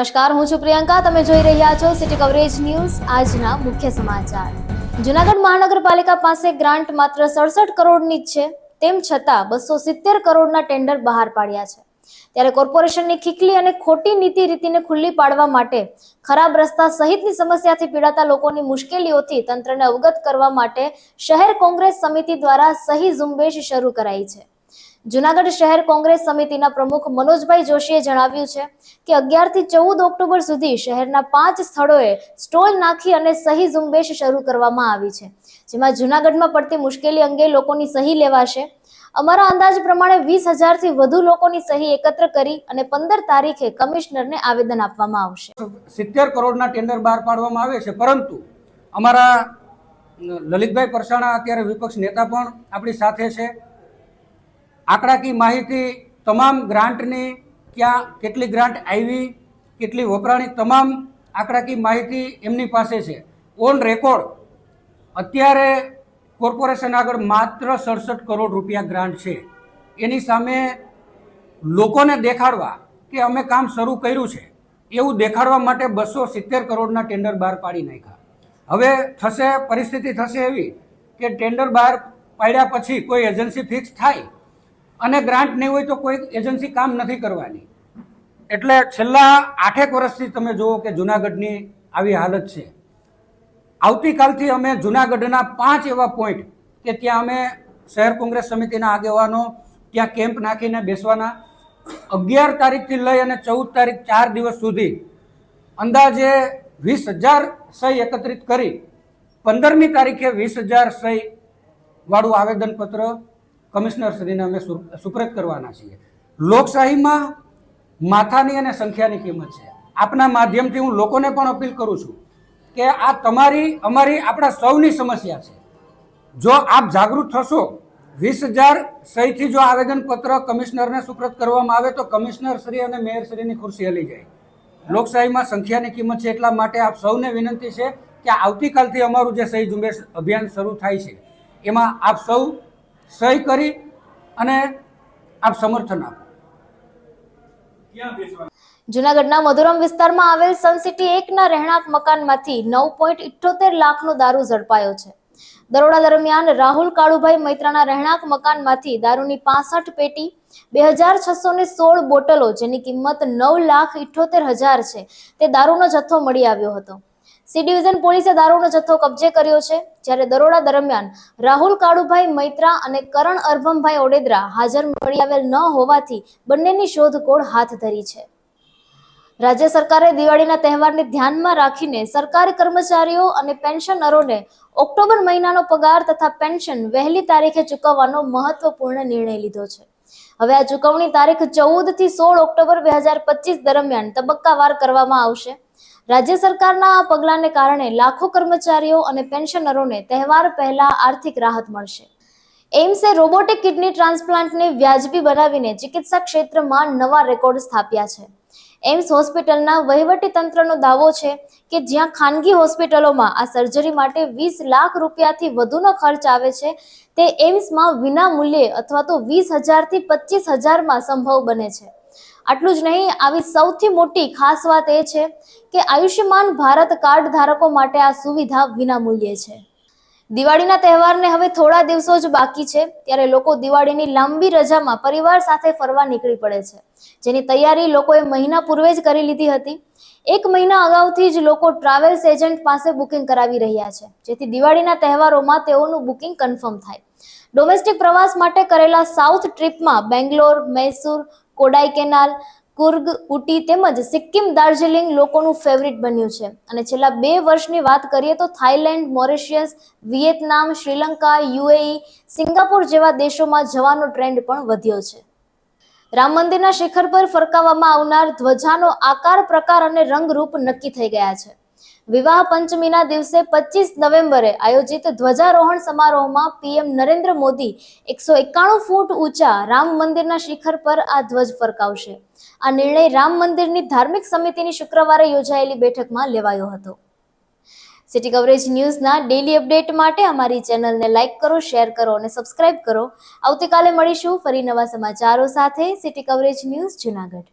નમસ્કાર, હું છું પ્રિયંકા. તમે જોઈ રહ્યા છો સિટી કવરેજ ન્યૂઝ આજના મુખ્ય સમાચાર. જુનાગઢ મહાનગરપાલિકા પાસે ગ્રાન્ટ માત્ર સડસઠ કરોડની જ છે, તેમ છતાં બસો સિત્તેર કરોડના ટેન્ડર બહાર પાડ્યા છે. ત્યારે કોર્પોરેશનની ખીકલી અને ખોટી નીતિ રીતિને ખુલ્લી પાડવા માટે ખરાબ રસ્તા સહિતની સમસ્યાથી પીડાતા લોકોની મુશ્કેલીઓથી તંત્રને અવગત કરવા માટે શહેર કોંગ્રેસ સમિતિ દ્વારા સહી ઝુંબેશ શરૂ કરાઈ છે. જુનાગઢ શહેર કોંગ્રેસ સમિતિના પ્રમુખ મનોજભાઈ જોશીએ જણાવ્યું છે કે અગિયારથી ચૌદ ઓક્ટોબર સુધી શહેરના પાંચ સ્થળોએ સ્ટોલ નાખી અને સહી ઝુંબેશ શરૂ કરવામાં આવી છે, જેમાં જુનાગઢમાં પડતી મુશ્કેલી અંગે લોકોની સહી લેવાશે. અમારા અંદાજ પ્રમાણે વીસ હજારથી વધુ લોકોની સહી એકત્ર કરી અને પંદર તારીખે કમિશનરને આવેદન આપવામાં આવશે. સિત્તેર કરોડના ટેન્ડર બહાર પાડવામાં આવે છે, પરંતુ અમારા લલિતભાઈ પરસાણા અત્યારે વિપક્ષ નેતા પણ આપણી સાથે છે. આંકડાકી માહિતી તમામ ગ્રાન્ટની ક્યાં કેટલી ગ્રાન્ટ આવી, કેટલી વપરાણી તમામ આંકડાકી માહિતી એમની પાસે છે. ઓન રેકોર્ડ, અત્યારે કોર્પોરેશન આગળ માત્ર સડસઠ કરોડ રૂપિયા ગ્રાન્ટ છે. એની સામે લોકોને દેખાડવા કે અમે કામ શરૂ કર્યું છે, એવું દેખાડવા માટે બસો સિત્તેર કરોડના ટેન્ડર બહાર પાડી નાખ્યા. હવે થશે, પરિસ્થિતિ થશે એવી કે ટેન્ડર બહાર પાડ્યા પછી કોઈ એજન્સી ફિક્સ થાય અને ગ્રાન્ટ નહીં હોય તો કોઈ એજન્સી કામ નથી કરવાની. એટલે છેલ્લા આઠેક વર્ષથી તમે જુઓ કે જુનાગઢની આવી હાલત છે. આવતીકાલથી અમે જુનાગઢના પાંચ એવા પોઈન્ટ કે ત્યાં અમે શહેર કોંગ્રેસ સમિતિના આગેવાનો ત્યાં કેમ્પ નાખીને બેસવાના. અગિયાર તારીખથી લઈ અને ચૌદ તારીખ ચાર દિવસ સુધી અંદાજે વીસ હજાર સહી એકત્રિત કરી પંદરમી તારીખે વીસ હજાર સહી વાળું આવેદનપત્ર કમિશનરશ્રીને અમે સુપ્રત કરવાના છીએ. લોકશાહીમાં માથાની અને સંખ્યાની કિંમત છે. આપના માધ્યમથી હું લોકોને પણ અપીલ કરું છું કે આ તમારી, અમારી, આપણા સૌની સમસ્યા છે. જો આપ જાગૃત થશો, વીસ હજાર સહીથી જો આવેદનપત્ર કમિશનરને સુપ્રત કરવામાં આવે તો કમિશનર શ્રી અને મેયરશ્રીની ખુરશી હલી જાય. લોકશાહીમાં સંખ્યાની કિંમત છે એટલા માટે આપ સૌને વિનંતી છે કે આવતીકાલથી અમારું જે સહી ઝુંબેશ અભિયાન શરૂ થાય છે, એમાં આપ સૌ સહી કરી અને આપ સમર્થન આપો. જુનાગઢના મધુરમ વિસ્તારમાં આવેલ સનસિટી એકના રહેણાંક મકાનમાંથી નવ પોઈન્ટ ઇઠ્યોતેર લાખનો દારૂ ઝડપાયો છે. દરોડા દરમિયાન રાહુલ કાળુભાઈ મૈત્રાના રહેણાંક મકાનમાંથી દારૂની પાસઠ પેટી બે હજાર છસો ને સોળ બોટલો જેની કિંમત નવ લાખ ઇઠ્યોતેર હજાર છે તે દારૂનો જથ્થો મળી આવ્યો હતો. સી ડિવિઝન પોલીસે દારૂનો જથ્થો કબજે કર્યો છે, જ્યારે દરોડા દરમિયાન રાહુલ કાળુભાઈ મૈત્રા અને કરણ અરભમભાઈ ઓડેદરા હાજર મળી આવેલ ન હોવાથી બંનેની શોધખોળ હાથ ધરી છે. રાજ્ય સરકારે દિવાળીના તહેવારને ધ્યાનમાં રાખીને સરકારી કર્મચારીઓ અને પેન્શનરોને ઓક્ટોબર મહિનાનો પગાર તથા પેન્શન વહેલી તારીખે ચૂકવવાનો મહત્વપૂર્ણ નિર્ણય લીધો છે. હવે આ ચૂકવણી તારીખ ચૌદથી સોળ ઓક્ટોબર બે દરમિયાન તબક્કાવાર કરવામાં આવશે. રાજ્ય સરકારના આ પગલાંને કારણે લાખો કર્મચારીઓ અને પેન્શનરોને તહેવાર પહેલા આર્થિક રાહત મળશે. એમ્સે રોબોટિક કિડની ટ્રાન્સપ્લાન્ટને વ્યાજબી બનાવીને ચિકિત્સા ક્ષેત્રમાં નવા રેકોર્ડ સ્થાપ્યા છે. એમ્સ હોસ્પિટલના તંત્રનો દાવો છે કે જ્યાં ખાનગી હોસ્પિટલોમાં આ સર્જરી માટે વીસ લાખ રૂપિયાથી વધુનો ખર્ચ આવે છે, તે એમ્સમાં વિના મૂલ્યે અથવા તો વીસ હજારથી પચીસ હજારમાં સંભવ બને છે. આટલું જ નહીં, આવી સૌથી મોટી ખાસ વાત એ છે કે આયુષ્યમાન ભારત કાર્ડ ધારકો માટે આ સુવિધા વિના મૂલ્યે છે. દિવાળીના તહેવારને હવે થોડા દિવસો જ બાકી છે, ત્યારે લોકો દિવાળીની લાંબી રજામાં પરિવાર સાથે ફરવા નીકળી પડે છે. જેની તૈયારી લોકોએ મહિના પૂર્વે જ કરી લીધી હતી. એક મહિના અગાઉથી જ લોકો ટ્રાવેલ્સ એજન્ટ પાસે બુકિંગ કરાવી રહ્યા છે. જેથી દિવાળીના તહેવારોમાં તેઓનું બુકિંગ કન્ફર્મ થાય. ડોમેસ્ટિક પ્રવાસ માટે કરેલા સાઉથ ટ્રીપમાં બેંગ્લોર, મૈસૂર કોડાઈ કેનાલ કુર્ગ, ઉટી તેમજ સિક્કિમ, દાર્જિલિંગ લોકોનું ફેવરિટ બન્યું છે. અને છેલ્લા બે વર્ષની વાત કરીએ તો Thailand Mauritius, Vietnam, Sri Lanka, UAE, Singapore જેવા દેશોમાં જવાનો ટ્રેન્ડ પણ વધ્યો છે. રામ મંદિરના શિખર પર ફરકાવવામાં આવનાર ધ્વજાનો આકાર, પ્રકાર અને રંગરૂપ નક્કી થઈ ગયા છે. વિવાહ પંચમીના દિવસે પચીસ નવેમ્બરે આયોજિત ધ્વજારોહણ સમારોહમાં પીએમ નરેન્દ્ર મોદી એકસો એકાણું ફૂટ ઊંચા રામ મંદિરના શિખર પર આ ધ્વજ ફરકાવશે. આ નિર્ણય રામ મંદિરની ધાર્મિક સમિતિની શુક્રવારે યોજાયેલી બેઠકમાં લેવાયો હતો. સિટી કવરેજ ન્યૂઝના ડેલી અપડેટ માટે અમારી ચેનલને લાઇક કરો શેર કરો અને સબસ્ક્રાઇબ કરો. આવતીકાલે મળીશું ફરી નવા સમાચારો સાથે. City coverage news Junagadh.